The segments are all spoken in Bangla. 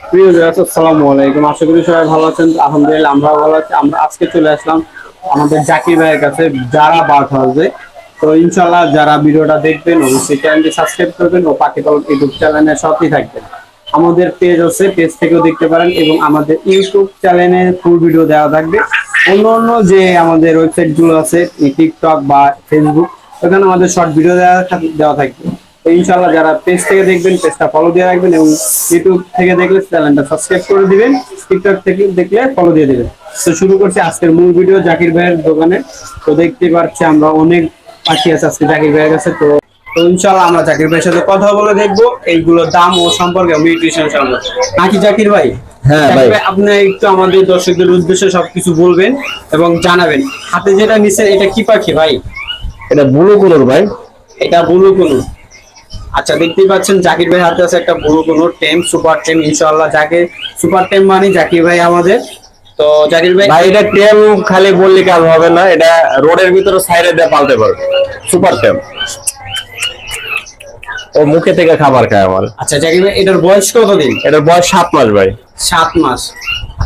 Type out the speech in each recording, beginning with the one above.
প্রিয় দর্শক, আসসালামু আলাইকুম। আশা করি সবাই ভালো আছেন। আলহামদুলিল্লাহ আমরা ভালো আছি। আমরা আজকে চলে আসলাম আমাদের জাকির ভাইয়ের কাছে, যারা বার্থ হাউসে তো ইনশাল্লাহ যারা ভিডিওটা দেখবেন, অবশ্যই চ্যানেলটি সাবস্ক্রাইব করবেন ও পাখি পালন ইউটিউব চ্যানেলের সাথেই থাকবেন। আমাদের পেজ আছে, পেজ থেকেও দেখতে পারেন এবং আমাদের ইউটিউব চ্যানেলে ফুল ভিডিও দেওয়া থাকবে। অন্য অন্য যে আমাদের ওয়েবসাইটগুলো আছে টিকটক বা ফেসবুক ওখানে আমাদের শর্ট ভিডিও দেওয়া দেওয়া থাকবে। ইনশাল্লাহ যারা পেজ থেকে দেখবেন পেজটা ফলো দিয়ে রাখবেন এবং ইউটিউব থেকে দেখলে চ্যানেলটা সাবস্ক্রাইব করে দিবেন টিকটক থেকে দেখলে ফলো দিয়ে দিবেন। তো শুরু করছি আজকের মূল ভিডিও জাকির ভাইয়ের দোকানে। তো দেখতে পাচ্ছি আমরা অনেক পাখি আছে আজকে জাকির ভাইয়ের কাছে। তো তো ইনশাল্লাহ আমরা জাকির ভাইয়ের সাথে কথা বলে দেখব এইগুলোর দাম ও সম্পর্কে নিউট্রিশন সম্পর্কে। নাকি জাকির ভাই? হ্যাঁ, ভাই। আপনি একটু আমাদের দর্শকদের উদ্দেশ্যে সবকিছু বলবেন এবং জানাবেন। হাতে যেটা নিছেন এটা কি পাখি ভাই? এটা ব্লু কালার ভাই। এটা বুলু কোনো আচ্ছা দেখতেই পাচ্ছেন জাকির ভাই হাতে আছে একটা বুলু কোনো টেম সুপার টেম ইনশাআল্লাহ জাকির সুপার টেম মানে জাকির ভাই আমাদের। তো জাকির ভাই ভাই এটা টেম খালি বললে কাজ হবে না এটা রোডের ভিতরে সাইডে দিয়ে পালতে পারবে সুপার টেম। ও মুখে থেকে খাবার খায় আমার। আচ্ছা জাকির ভাই এটার বয়স কত দিন এটার বয়স সাত মাস ভাই। সাত মাস।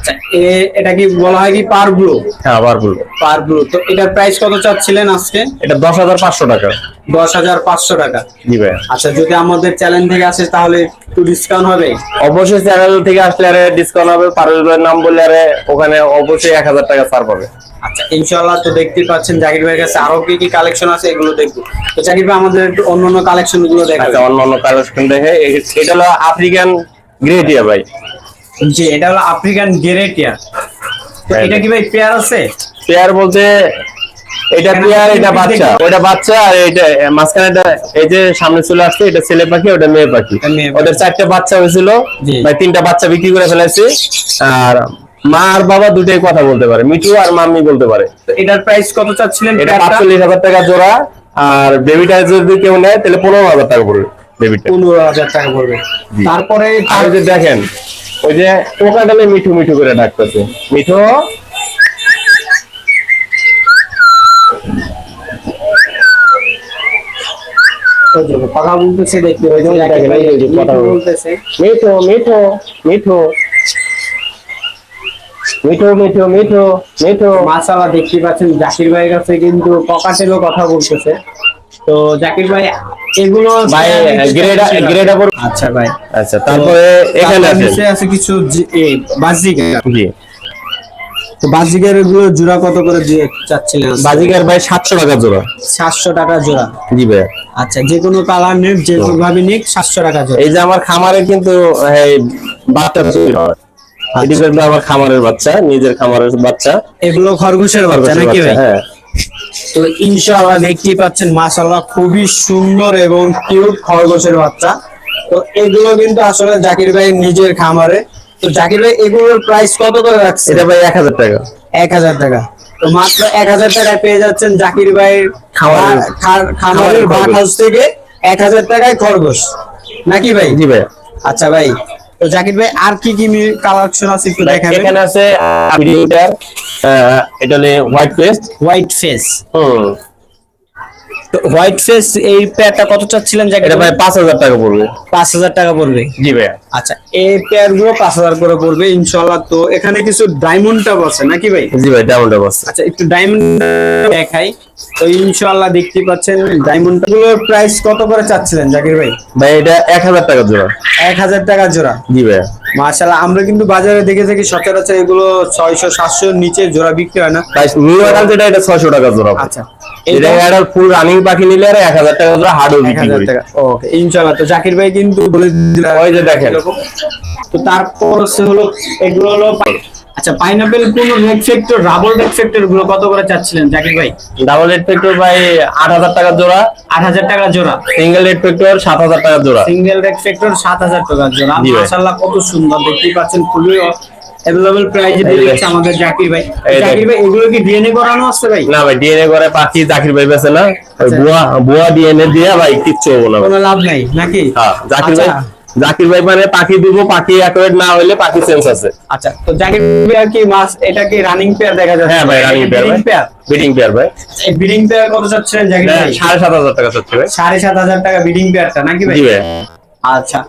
আচ্ছা এ- এটা কি বলা হয় কি পার ব্লু? হ্যাঁ আবার বলব পার ব্লু। তো এটার প্রাইস কত চাচ্ছিলেন আজকে? এটা দশ হাজার পাঁচশো টাকা। দশ হাজার পাঁচশো টাকা। জি ভাই। আচ্ছা যদি আমাদের চ্যানেল থেকে আসে তাহলে একটু ডিসকাউন্ট হবে? অবশ্যই চ্যানেল থেকে আসলে আরে ডিসকাউন্ট হবে। পারুল ভাইয়ের নাম বললে আরে ওখানে অবশ্যই এক হাজার টাকা ছাড় পাবে। আচ্ছা ইনশাআল্লাহ তো দেখতেই পাচ্ছেন জাকির ভাইয়ের কাছে আরও কি কি কালেকশন আছে এগুলো দেখব। তো জাকির ভাই আমাদের একটু অন্য অন্য কালেকশনগুলো দেখাবেন অন্য অন্য কালেকশন দেখে। এটা হলো আফ্রিকান গ্রেটিয়া ভাই। জি এটা হলো আফ্রিকান গেরেটিয়া তো হ্যাঁ। এটা কি ভাই পেয়ার আছে? পেয়ার বলতে এটা পেয়ার এটা বাচ্চা। ওটা বাচ্চা আর এটা মাঝখানে এটা এই যে সামনে চলে আসছে এটা ছেলে পাখি ওটা মেয়ে পাখি। ওদের চারটে বাচ্চা হয়েছিল। ভাই তিনটা বাচ্চা বিক্রি করে ফেলেছি। আর মা আর বাবা দুটোই কথা বলতে পারে। মিঠু আর মাম্মি বলতে পারে। তো এটার প্রাইস কত চাচ্ছিলেন এটা? পাঁচচল্লিশ হাজার টাকা জোড়া। আর বেবিটা যদি কেউ নেয় তাহলে পনেরো হাজার টাকা পড়বে বেবিটা পনেরো হাজার টাকা পড়বে। তারপরে আর ওই যে দেখেন ওই যে টোকা ডালে মিঠু মিঠু করে ডাকতেছে। মিঠু? কথা বলতেছে দেখতে ওই যে দেখেন, এই যে কথা বলছে। বলতেছে। মিঠু মিঠু মিঠু। মিঠু মিঠু মিঠু মিঠু। মাশাআল্লাহ দেখতে পাচ্ছেন জাকির ভাইয়ের কাছে কিন্তু পকাটেরও কথা বলতেছে। তো জাকির ভাই এগুলো ভাই গ্রেডা গ্রেডা পর আচ্ছা ভাই। আচ্ছা তারপরে এখানে আছে আছে কিছু জি তো বাজিকার জোড়া কত করে দিয়ে চাচ্ছিলেন? বাজিকার ভাই সাতশো টাকা জোড়া। সাতশো টাকা জোড়া? জি ভাই। আচ্ছা যে কোনো কালার নিক যে কোনো ভাবে নিক সাতশো টাকা জোড়া। এই যে আমার খামারে কিন্তু এই বাচ্চা হয় এটি আমার খামারের বাচ্চা নিজের খামারের বাচ্চা। এগুলো খরগোশের বাচ্চা নাকি ভাই? হ্যাঁ। তো ইনশাআল্লাহ দেখতেই পাচ্ছেন মাশাআল্লাহ খুবই সুন্দর এবং কিউট খরগোশের বাচ্চা। তো এগুলো কিন্তু আসলে জাকির ভাই নিজের খামারে। তো জাকির ভাই এগুলোর প্রাইস কত করে রাখছে এটা ভাই এক হাজার টাকা। এক হাজার টাকা। তো মাত্র এক হাজার টাকায় পেয়ে যাচ্ছেন জাকির ভাইয়ের খামারের বাট হাউস থেকে এক হাজার টাকায় খরগোশ। নাকি ভাই? জি ভাই। আচ্ছা ভাই তো জাকির ভাই আর কি কি কালেকশন আছে একটু দেখাবেন? এখানে আছে ভিডিওটার এটা হলো white face white face hmm. White face এই পেয়ারটা কত চাচ্ছিলেন এটা ভাই? পাঁচ হাজার টাকা পড়বে। পাঁচ হাজার টাকা পড়বে? জি ভাই আচ্ছা এই পেয়ারগুলো পাঁচ হাজার করে পড়বে ইনশাল্লাহ তো এখানে কিছু ডায়মন্ড টাপ আছে নাকি ভাই? জি ভাই ডায়মন্ড বাস আচ্ছা একটু ডায়মন্ড দেখাই। তো ইনশাল্লাহ দেখতে পাচ্ছেন ডায়মন্ডগুলোর প্রাইস কত করে চাচ্ছিলেন জাকির ভাই? ভাই এটা এক হাজার টাকা জোড়া। এক হাজার টাকা জোড়া। জি ভাই মাশাল্লাহ আমরা কিন্তু বাজারে দেখে থাকি সচরাচর এগুলো ছয়শো সাতশো নিচে জোড়া বিক্রি হয় না। অ্যাডাল্ট এটা ছয়শো টাকা জোড়া। আচ্ছা। এটা এইটা ফুল রানিং পাখি নিলে আর এক হাজার টাকা জোড়া হার্ডও বিক্রি করি। ওকে ইনশাল্লাহ তো জাকির ভাই কিন্তু বলে ওই যে দেখেন। তো তারপর হচ্ছে হলো এগুলো হলো আচ্ছা পাইনাপেল কোন রেড ফ্যাক্টর রাবল রেড ফ্যাক্টরগুলো কত করে চাচ্ছিলেন জাকির ভাই? ডাবল রেড ফ্যাক্টর ভাই আট হাজার টাকা জোড়া। আট হাজার টাকা জোড়া। সিঙ্গেল রেড ফ্যাক্টর সাত হাজার টাকা জোড়া। সিঙ্গেল রেড ফ্যাক্টর সাত হাজার টাকা জোড়া। মাশাআল্লাহ কত সুন্দর দেখতেই পাচ্ছেন খুবই অ্যাভেলেবল প্রাইজে দিয়ে দিচ্ছে আমাদের জাকির ভাই। জাকির ভাই এগুলো কি ডিএনএ করানো আছে ভাই? না ভাই ডিএনএ করে পাখি জাকির ভাই বেছে না। আচ্ছা। বুয়া বুয়া ডিএনএ দিয়ে ভাই কিচ্ছু হব না। কোনো লাভ নাই নাকি? হ্যাঁ জাকির ভাই আচ্ছা। জাকির ভাই মানে পাখি দিব পাখি অ্যাকুরেট না হলে পাখি সেন্স আছে। আচ্ছা তো জাকির ভাই কি মাস এটা কি রানিং পেয়ার দেখা যাচ্ছে? হ্যাঁ ভাই রানিং পেয়ার ভাই। বিডিং পেয়ার ভাই। এই বিডিং পেয়ার কত চাচ্ছেন জাকির ভাই? সাড়ে সাত হাজার টাকা চাচ্ছি ভাই। সাড়ে সাত হাজার টাকা বিডিং পেয়ারটা নাকি ভাই? জি ভাই। আচ্ছা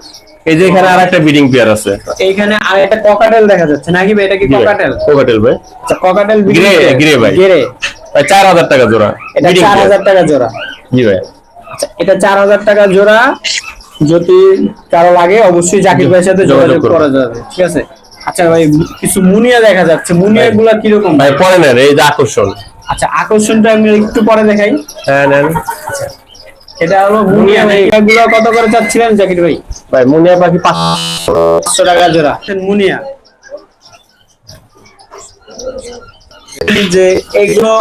এই যে এখানে আর একটা বিডিং পেয়ার আছে। এইখানে আর একটা ককাটেল দেখা যাচ্ছে। নাকি ভাই এটা কি ককাটেল কোকাটেল ভাই। আচ্ছা ককাটেল গ্রে গ্রে ভাই। গ্রে ভাই চার হাজার টাকা জোড়া। এটা Breeding চার pair। হাজার টাকা জোড়া। জি ভাই। আচ্ছা এটা চার হাজার টাকা জোড়া। যদি কারও লাগে অবশ্যই জাকির ভাইয়ের সাথে যোগাযোগ করা যাবে ঠিক আছে? আচ্ছা ভাই কিছু মুনিয়া দেখা যাচ্ছে। মুনিয়া গুলা কীরকম? ভাই পরে নেন এই যে আকর্ষণ। আচ্ছা আকর্ষণটা আমি একটু পরে দেখাই। হ্যাঁ নেন। এটা হলো মুনিয়া এগুলো কত করে চাচ্ছিলেন জাকির ভাই? ভাই মুনিয়া পাখি পাঁচ পাঁচশো টাকা জোড়া। মুনিয়া। যে এগুলো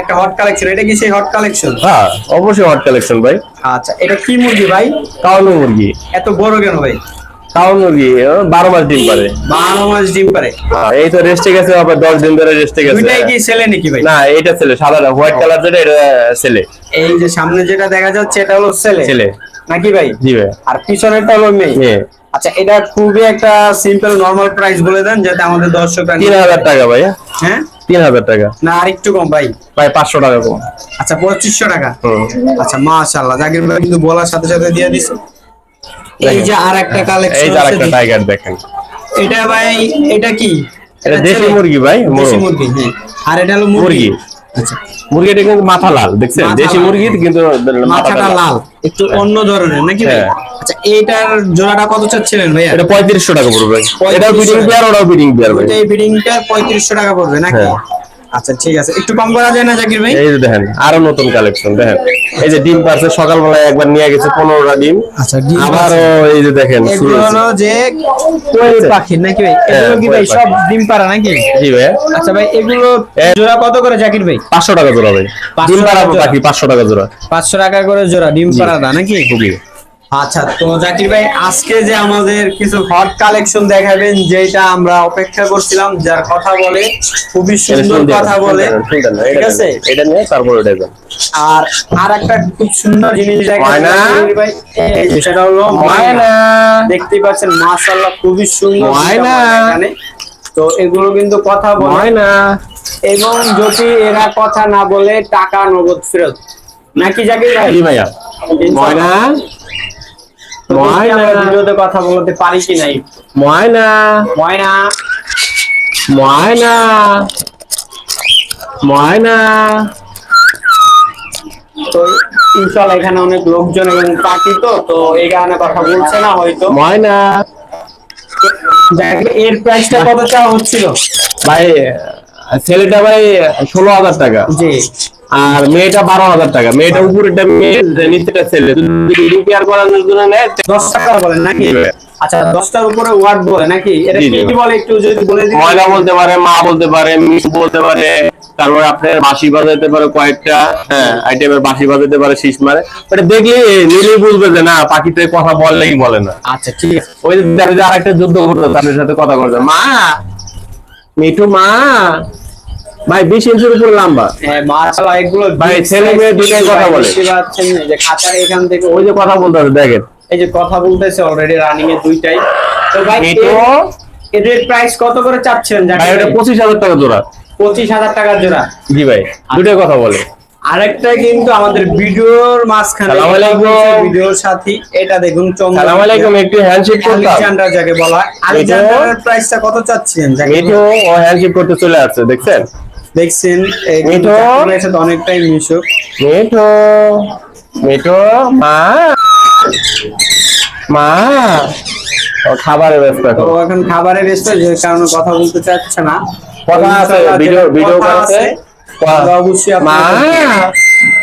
একটা হট কালেকশন এটা কি সেই হট কালেকশন হ্যাঁ অবশ্যই হট কালেকশন ভাই। আচ্ছা এটা কি মুরগি ভাই? কাউলো মুরগি। এত বড় কেন ভাই? মুরগি ও, বারো মাস ডিম পারে? বারো মাস ডিম পারে। হ্যাঁ, এই তো রেস্টে গেছে আবার দশ দিন ধরে রেস্টে গেছে। দুইটাই কি ছেলে নাকি ভাই? না এটা ছেলে সাদা হোয়াইট কালার যেটা এটা ছেলে। এই যে সামনে যেটা দেখা যাচ্ছে এটা হলো ছেলে। ছেলে। নাকি ভাই? জি ভাই। আর পিছনেরটা হলো মেয়ে। আচ্ছা এটা খুবই একটা সিম্পল নরমাল প্রাইস বলে দেন যাতে আমাদের দর্শকরা তিন হাজার টাকা ভাই হ্যাঁ? তিন হাজার টাকা। না আর একটু কম ভাই। ভাই পাঁচশো টাকা কম। আচ্ছা পঁচিশশো টাকা। আচ্ছা মাশাআল্লাহ জাকির ভাই কিন্তু বলার সাথে সাথে দিয়ে দিছে। এই যে আর একটা এই যে আরেকটা টাইগার দেখেন। এটা ভাই এটা কি? এটা দেশি মুরগি ভাই দেশি মুরগি। হ্যাঁ। আর এটা হলো মুরগি। আচ্ছা। মুরগিটা কিন্তু মাথা লাল দেখছেন? দেশি। মুরগি কিন্তু মাথাটা লাল। একটু অন্য ধরনের নাকি ভাই? হ্যাঁ। আচ্ছা এইটার জোড়াটা কত চাচ্ছিলেন ভাইয়া? এটা পঁয়ত্রিশশো টাকা পড়বে। 3500 বিডিং পেয়ার পেয়ার ভাই। বিডিংটা পঁয়ত্রিশশো টাকা পড়বে নাকি? হ্যাঁ। আচ্ছা ঠিক আছে। একটু কম করা যায় না জাকির ভাই? এই যে দেখেন আরও নতুন কালেকশন দেখেন। এই যে ডিম পারছে সকালবেলায় একবার নিয়ে গেছে ডিম। আচ্ছা ডিম আবারও এই যে দেখেন এগুলো হলো যে কোয়েল পাখি নাকি ভাই? এগুলো কি ভাই সব ডিম পাড়া নাকি? জি ভাই। আচ্ছা ভাই এগুলো জোড়া কত করে জাকির ভাই? পাঁচশো টাকা জোড়া ভাই। ডিম জোড়া। পাখি পাঁচশো টাকা জোড়া। পাঁচশো টাকা করে জোড়া ডিম পাড়াটা নাকি? খুবই। আচ্ছা তো জাকির ভাই আজকে যে আমাদের কিছু হট কালেকশন দেখাবেন যেটা আমরা অপেক্ষা করছিলাম যার কথা বলে খুবই সুন্দর কথা বলে ঠিক আছে? এটা নিয়ে তারপর এটা আর আর একটা খুব সুন্দর জিনিস ভাই সেটা হলো ময়না। দেখতেই পাচ্ছেন মাশাআল্লাহ খুবই সুন্দর ময়না। তো এগুলো কিন্তু কথা বলে। ময়না? এবং যদি এরা কথা না বলে টাকা নগদ ফেরত। নাকি জাকির ভাই? ভাইয়া। ময়না তো দেখি ময়না। আমরা ভিডিওতে কথা বলতে পারি কি নাই? ময়না। ময়না। ময়না। ময়না। তো ইনশাল্লাহ এখানে অনেক লোকজন এবং পাখি তো তো এই কারণে কথা বলছে না হয়তো। ময়না। এর প্রাইসটা কত চাওয়া হচ্ছিল? ভাই ছেলেটা ভাই ষোলো হাজার টাকা। জি। আর মেয়েটা বারো হাজার টাকা। মেয়েটা উপরেটা মেয়ে নিচেটা ছেলে। রিপেয়ার করানোর জন্য নেয় দশ টাকা বলেন নাকি? আচ্ছা দশটার উপরে ওয়ার্ড বলে নাকি? এটা কি বলে একটু যদি বলে দিন ময়না বলতে পারে মা বলতে পারে মিস বলতে পারে তারপরে আপনার বাঁশি বাজাতে পারে কয়েকটা হ্যাঁ আইটেমের বাঁশি বাজাতে পারে শীষ মারে। ওটা দেখলে নিলেই বুঝবে যে না পাখিতে কথা বললে কি বলে না। আচ্ছা ঠিক আছে। ওই যে যে আরেকটা যুদ্ধ করতো তাদের সাথে কথা বলতো মা মিঠু মা ভাই বিশ ইঞ্চির উপরে লম্বা। হ্যাঁ মাশাআল্লাহ এগুলো ভাই, ছেলে মেয়ে দুটোই কথা বলে। যে খাঁচার এখান থেকে ওই যে কথা বলতে হবে দেখেন। এই যে কথা বলতেছে অলরেডি রানিং এ দুইটাই। তো ভাই এর- এদের প্রাইস কত করে চাচ্ছেন? ভাই? পঁচিশ হাজার টাকা জোড়া। পঁচিশ হাজার টাকা জোড়া। জি ভাই দুটোই কথা বলে। আরেকটা কিন্তু আমাদের ভিডিওর মাঝখানে সালাম আলাইকুম। ভিডিওর সাথী। এটা দেখুন সালাম আলাইকুম একটু হ্যান্ডশেক করতাম। আলেকজান্ডার যাকে বলা আলেকজান্ডারের প্রাইসটা কত চাচ্ছেন? মিঠু ভাই? ও হ্যান্ডশেক করতে চলে আসছে দেখছেন? দেখছেন সাথে অনেকটাই মিশুক। মিঠু মিঠু মা। মা। ও খাবারে ব্যস্ত এখন। এখন খাবারের ব্যস্ত যে কারণে কথা বলতে চাচ্ছে না। কথা আছে ভিডিও ভিডিও আছে। অবশ্যই মা।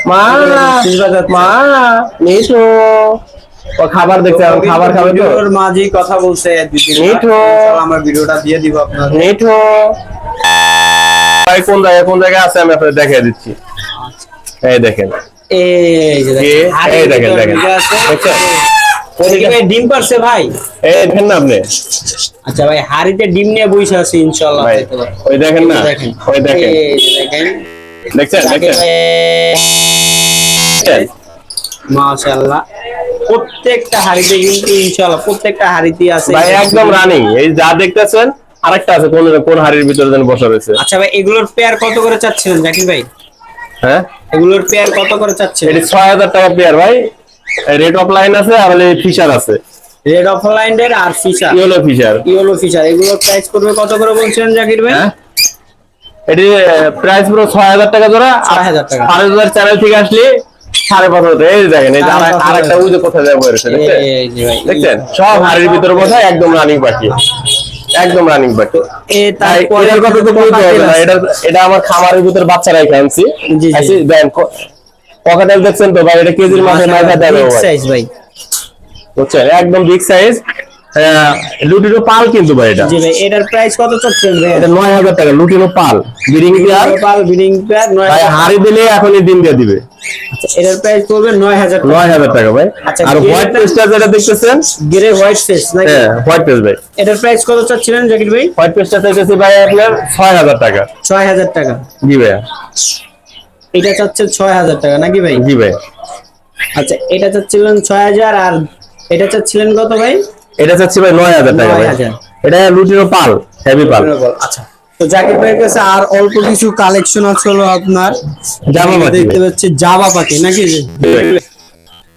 মা। মা। মিঠু ও খাবার এখন খাবার খাবে তো। ভিডিওর মাঝেই কথা বলছে মিঠু। আমরা ভিডিওটা দিয়ে দিব আপনাদের। মিঠু ভাই কোন জায়গায় কোন জায়গায় আছে? আমি আপনাদের দেখিয়ে দিচ্ছি। এই দেখেন। এই দেখেন, দেখেন, ডিম পারছে ভাই। এই দেখেন না আপনি? আচ্ছা ভাই হাড়িতে ডিম নিয়ে বসে আছে ইনশাআল্লাহ ওই দেখেন না? ওই দেখেন। দেখছেন? দেখছেন? মাশাআল্লাহ। প্রত্যেকটা হাড়িতে কিন্তু ইনশাআল্লাহ প্রত্যেকটা হাড়িতে আছে। ভাই একদম রানিং এই যা দেখতেছেন আরেকটা আছে কোন কোন হাড়ির ভিতরে যেন বসা রয়েছে? আচ্ছা ভাই এগুলোর পেয়ার কত করে চাচ্ছিলেন জাকির ভাই? হ্যাঁ? এগুলোর পেয়ার কত করে চাচ্ছিলেন? এটি ছয় হাজার টাকা পেয়ার ভাই। রেট অফ লাইন আছে আর ফিশার আছে। রেড অফলাইনের আর Fischer yellow Fischer yellow Fischer এগুলোর প্রাইস করবে কত করে বলছিলেন জাকির ভাই? হ্যাঁ? এটি প্রাইস পুরো ছয় হাজার টাকা জোড়া 6,000 টাকা। পাঁচ হাজার চ্যানেল থেকে আসলে সাড়ে পাঁচ হাজার এই দেখেন এই আর- একটা হাজার। যে কোথায় যাব দেখছেন? সব হাড়ির ভিতরে বোঝা একদম রানিং পাখি। একদম রানিং তাই এটার কথা তো বলতে হবে না এটা এটা আমার খামারের ভিতর বাচ্চারাই খাইছি জি, জি। দেন পকেটেল দেখছেন তো ভাই এটা কেজির মাঝে মাথা দেবে ভাই সাইজ ভাই। বুঝছেন? একদম বিগ সাইজ লুটিনো পাল কিন্তু ভাই এটা। জি ভাই এটার প্রাইস কত চলছেন ভাই? এটা নয় হাজার টাকা লুটিনো পাল। বিডিং পেয়ার পাল বিডিং পেয়ার নয় ভাই হাড়ি দিলে এখনই দিন দিয়ে দিবে। আচ্ছা, এটার প্রাইস পড়বে নয় হাজার নয় হাজার টাকা ভাই। আচ্ছা, আর হোয়াইট পেস্টটা যেটা দেখতেছেন? গ্রে হোয়াইট ফেস নাকি? হ্যাঁ হোয়াইট পেস্ট ভাই। এটার প্রাইস কত চাচ্ছিলেন জাকির ভাই? হোয়াইট পেস্টটা চাইতেছি ভাই আপনার ছয় হাজার টাকা। ছয় হাজার টাকা। জি ভাইয়া। এটা চাচ্ছেন ছয় হাজার টাকা নাকি ভাই? জি ভাই। আচ্ছা এটা চাচ্ছিলেন ছয় হাজার আর এটা চাচ্ছিলেন কত ভাই? এটা চাচ্ছি ভাই নয় হাজার টাকা এটা লুটিনো পাল হেভি পাল। আচ্ছা। তো জাকির ভাইয়ের কাছে আর অল্প কিছু কালেকশন আছে হলো আপনার। জামা পাখি দেখতে পাচ্ছি জাবা পাখি নাকি?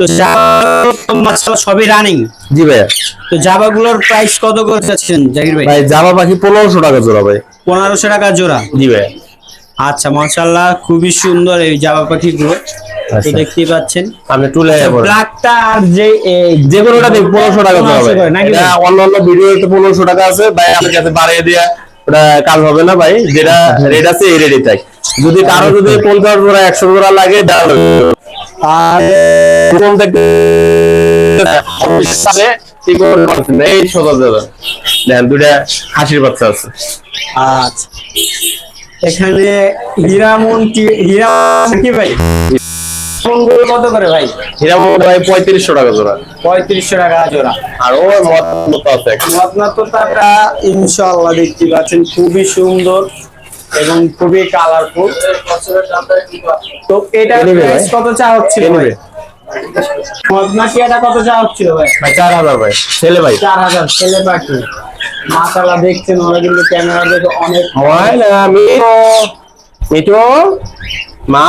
তো জাবা সবই রানিং জি ভাইয়া। তো জাবাগুলোর প্রাইস কত করে চাচ্ছেন জাকির ভাই? ভাই জামা পাখি পনেরোশো টাকা জোড়া ভাই। পনেরোশো টাকা জোড়া। জি ভাইয়া। আচ্ছা মাশাআল্লাহ খুবই সুন্দর এই জাবা পাখিগুলো। তো আচ্ছা। দেখতেই পাচ্ছেন? আপনি টুলে ব্ল্যাকটা আর যে যে কোনোটা দেখ পনেরোশো টাকা জোড়া 1500 ভাই করে, নাকি এটা ভাই? অন্য অন্য ভিডিওতে পনেরোশো টাকা আছে। ভাই আপনার কাছে বাড়িয়ে দিয়ে ওটা কাজ হবে না ভাই। যেটা রেট আছে এই রেটই তাই। যদি কারও যদি পঞ্চাশ জোড়া একশো জোড়া লাগে তাহলে আর কম দেখতে এই দেখেন দুটা হাসির বাচ্চা আছে। আচ্ছা। এখানে হীরামন কি হীরা কি ভাই? কত করে ভাই। ভাই পঁয়ত্রিশশো টাকা জোড়া। পঁয়ত্রিশশো টাকা জোড়া। আর ও আছে। ইনশাআল্লাহ দেখতে পাচ্ছেন খুবই সুন্দর এবং খুবই কালারফুল তো এটা প্রাইস কত চা হচ্ছিল এ ভাই? মদনা কি এটা কত চা হচ্ছিল ভাই? ভাই ছেলে ভাই। চার হাজার ছেলে পাখি। মাশাআল্লাহ দেখছেন ওরা কিন্তু ক্যামেরা দেখে অনেক হয় না মিঠু? মা?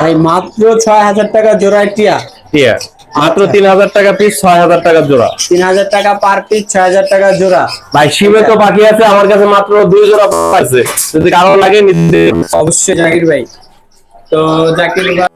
ভাই মাত্র ছয় হাজার টাকা জোড়ায় টিয়া টিয়া। মাত্র তিন হাজার টাকা পিস ছয় হাজার টাকা জোড়া। তিন হাজার টাকা পার পিস ছয় হাজার টাকা জোড়া। ভাই শিবে তো বাকি আছে আমার কাছে মাত্র দুই জোড়া আছে। যদি কারও লাগে নিতে। অবশ্যই জাকির ভাই। তো জাকির ভাই